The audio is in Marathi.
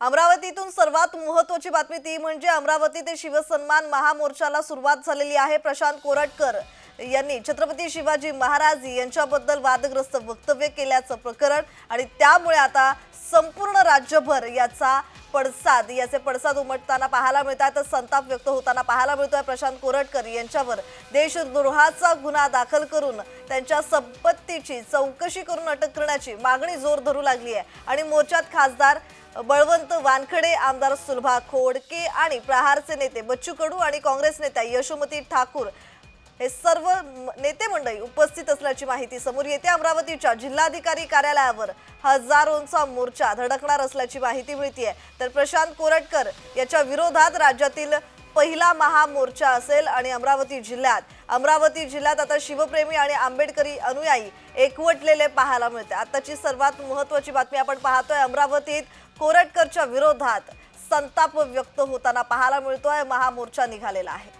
अमरावतीतून सर्वात महत्वाची बातमी ती म्हणजे अमरावती ते शिवसन्मान महामोर्चाला सुरुवात झालेली आहे. प्रशांत कोरटकर यांनी छत्रपती शिवाजी महाराज यांच्याबद्दल वादग्रस्त वक्तव्य केल्याचं प्रकरण आणि त्यामुळे आता संपूर्ण राज्यभर याचा पडसाद याचे पडसाद उमटताना पाहायला मिळतात संताप व्यक्त होताना पाहायला मिळतोय प्रशांत कोरटकर यांच्यावर. देशद्रोहाचा गुन्हा दाखल करून त्यांच्या संपत्तीची चौकशी करून अटक करण्याची मागणी जोर धरू लागली आहे. आणि मोर्चात खासदार बळवंत वानखडे आमदार सुलभा खोडके आणि प्रहारचे नेते बच्चू कडू आणि काँग्रेस नेत्या यशोमती ठाकूर हे सर्व नेते मंडळी उपस्थित असल्याची माहिती समोर येते. अमरावतीच्या जिल्हाधिकारी कार्यालयावर हजारोंचा मोर्चा धडकणार असल्याची माहिती मिळतीये. तर प्रशांत कोरटकर याच्या विरोधात राज्यातील पहिला महामोर्चा असेल आणि अमरावती जिल्ह्यात. अमरावती जिल्ह्यात आता शिवप्रेमी आणि आंबेडकरी अनुयायी एकवटलेले पाहायला मिळते. आताची सर्वात महत्वाची बातमी आपण पाहतोय अमरावतीत कोरटकरच्या विरोधात संताप व्यक्त होताना पाहायला मिळतोय महामोर्चा निघालेला आहे.